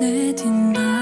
내 뒷발